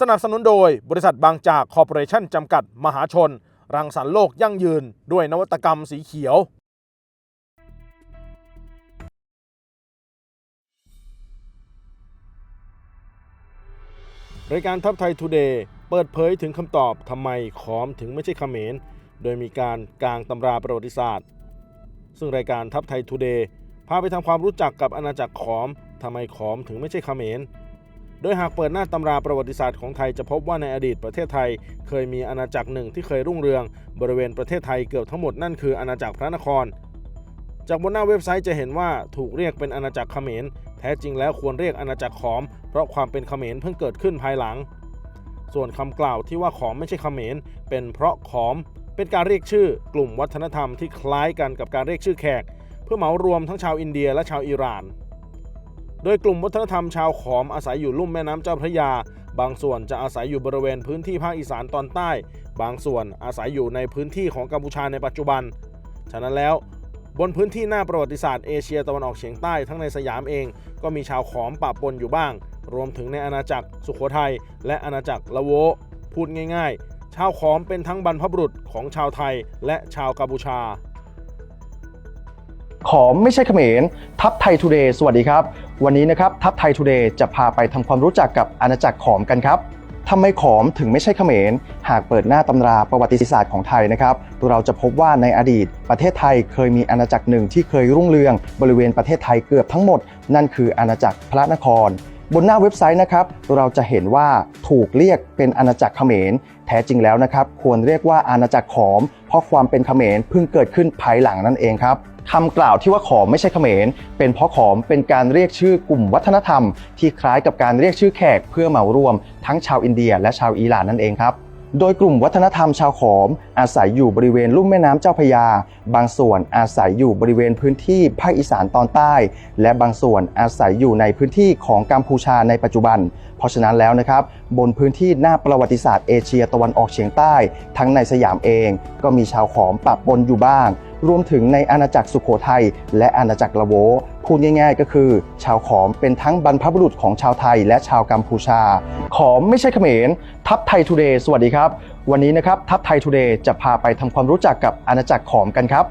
สนับสนุนโดยบริษัทบางจากคอร์ปอเรชั่นจำกัดมหาชน รังสรรค์โลกยั่งยืน ด้วยนวัตกรรมสีเขียว รายการทัพไทยทูเดย์เปิดเผยถึงคำตอบทำไมขอมถึงไม่ใช่เขมร โดยมีการกลางตำราประวัติศาสตร์ ซึ่งรายการทัพไทยทูเดย์พาไปทำความรู้จักกับอาณาจักรขอมทำไมขอมถึงไม่ใช่เขมร โดยหากเปิดหน้าตำราประวัติศาสตร์ของไทยจะพบว่าในอดีตประเทศไทย เคยมีอาณาจักรหนึ่งที่เคยรุ่งเรือง บริเวณประเทศไทยเกือบทั้งหมดนั่นคืออาณาจักรพระนคร จากบนหน้าเว็บไซต์จะเห็นว่าถูกเรียกเป็นอาณาจักรเขมร แท้จริงแล้วควรเรียกอาณาจักรขอม เพราะความเป็นเขมรเพิ่งเกิดขึ้นภายหลัง ส่วนคำกล่าวที่ว่าขอมไม่ใช่เขมร เป็นเพราะขอม เป็นการเรียกชื่อกลุ่มวัฒนธรรมที่คล้ายกันกับการเรียกชื่อแขก เพื่อเหมารวมทั้งชาวอินเดียและชาวอิหร่าน โดยกลุ่มวัฒนธรรมชาวขอมอาศัยอยู่ลุ่มแม่น้ำเจ้าพระยา บางส่วนจะอาศัยอยู่บริเวณพื้นที่ภาคอีสานตอนใต้ บางส่วนอาศัยอยู่ในพื้นที่ของกัมพูชาในปัจจุบัน ฉะนั้นแล้วบนพื้นที่หน้าประวัติศาสตร์เอเชียตะวันออกเฉียงใต้ทั้งในสยามเอง ก็มีชาวขอมปะปนอยู่บ้าง รวมถึงในอาณาจักรสุโขทัยและอาณาจักรละโว พูดง่าย ๆ ชาวขอมเป็นทั้งบรรพบุรุษของชาวไทยและชาวกัมพูชา ขอมไม่ใช่เขมร ทัพไทยทูเดย์สวัสดีครับ วันนี้นะครับทัพไทยทูเดย์จะพาไปทำความรู้จักกับอาณาจักรขอมกันครับทำไมขอมถึงไม่ใช่เขมร หากเปิดหน้าตำราประวัติศาสตร์ของไทยนะครับ เราจะพบว่าในอดีต ประเทศไทยเคยมีอาณาจักรหนึ่งที่เคยรุ่งเรือง บริเวณประเทศไทยเกือบทั้งหมด นั่นคืออาณาจักรพระนคร บนหน้าเว็บไซต์นะครับ เราจะเห็นว่าถูกเรียกเป็นอาณาจักรเขมร แท้จริงแล้วนะครับ ควรเรียกว่าอาณาจักรขอม เพราะความเป็นเขมรเพิ่งเกิดขึ้นภายหลังนั่นเองครับคำกล่าวที่ว่าขอมไม่ใช่เขมร เป็นเพราะขอมเป็นการเรียกชื่อกลุ่มวัฒนธรรม ที่คล้ายกับการเรียกชื่อแขกเพื่อเหมารวม ทั้งชาวอินเดีย และชาวอิหร่านนั่นเองครับ โดยกลุ่มวัฒนธรรมชาวขอม อาศัยอยู่บริเวณลุ่มแม่น้ำเจ้าพยา บางส่วนอาศัยอยู่บริเวณพื้นที่ภาคอีสานตอนใต้ และบางส่วนอาศัยอยู่ในพื้นที่ของกัมพูชาในปัจจุบัน เพราะฉะนั้นแล้วนะครับ บนพื้นที่หน้าประวัติศาสตร์เอเชียตะวันออกเฉียงใต้ ทั้งในสยามเอง ก็มีชาวขอมปะปนอยู่บ้าง รวมถึงในอาณาจักรสุโขทัยและอาณาจักรละโว พูดง่าย ๆ ก็คือ ชาวขอมเป็นทั้งบรรพบุรุษของชาวไทยและชาวกัมพูชา ขอมไม่ใช่เขมร ทัพไทยทูเดย์สวัสดีครับ วันนี้นะครับทัพไทยทูเดย์จะพาไปทำความรู้จักกับอาณาจักรขอมกันครับ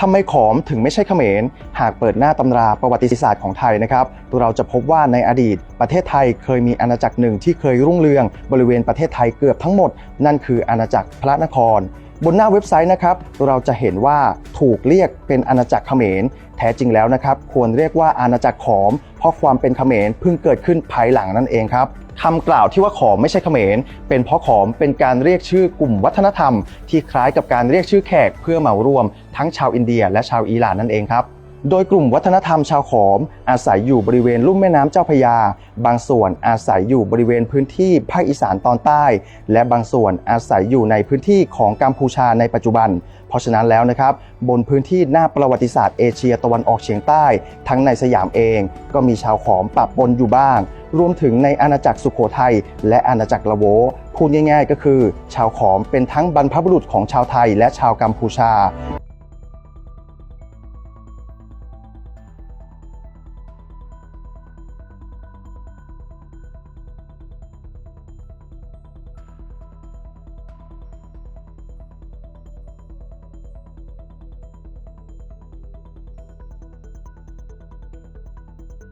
ทำไมขอมถึงไม่ใช่เขมร หากเปิดหน้าตำราประวัติศาสตร์ของไทยนะครับ เราจะพบว่าในอดีต ประเทศไทยเคยมีอาณาจักรหนึ่งที่เคยรุ่งเรืองบริเวณประเทศไทยเกือบทั้งหมด นั่นคืออาณาจักรพระนคร บนหน้าเว็บไซต์นะครับ เราจะเห็นว่าถูกเรียกเป็นอาณาจักรเขมร แท้จริงแล้วนะครับ ควรเรียกว่าอาณาจักรขอม เพราะความเป็นเขมรเพิ่งเกิดขึ้นภายหลังนั่นเองครับคำกล่าวที่ว่าขอมไม่ใช่เขมร เป็นเพราะขอมเป็นการเรียกชื่อกลุ่มวัฒนธรรม ที่คล้ายกับการเรียกชื่อแขกเพื่อเหมารวม ทั้งชาวอินเดีย และชาวอิหร่านนั่นเองครับ โดยกลุ่มวัฒนธรรมชาวขอม อาศัยอยู่บริเวณลุ่มแม่น้ำเจ้าพยา บางส่วนอาศัยอยู่บริเวณพื้นที่ภาคอีสานตอนใต้ และบางส่วนอาศัยอยู่ในพื้นที่ของกัมพูชาในปัจจุบัน เพราะฉะนั้นแล้วนะครับ บนพื้นที่หน้าประวัติศาสตร์เอเชียตะวันออกเฉียงใต้ ทั้งในสยามเองก็มีชาวขอมปะปนอยู่บ้าง รวมถึงในอาณาจักรสุโขทัยและอาณาจักรละโวพูดง่าย ๆ ก็คือ ชาวขอมเป็นทั้งบรรพบุรุษของชาวไทยและชาวกัมพูชา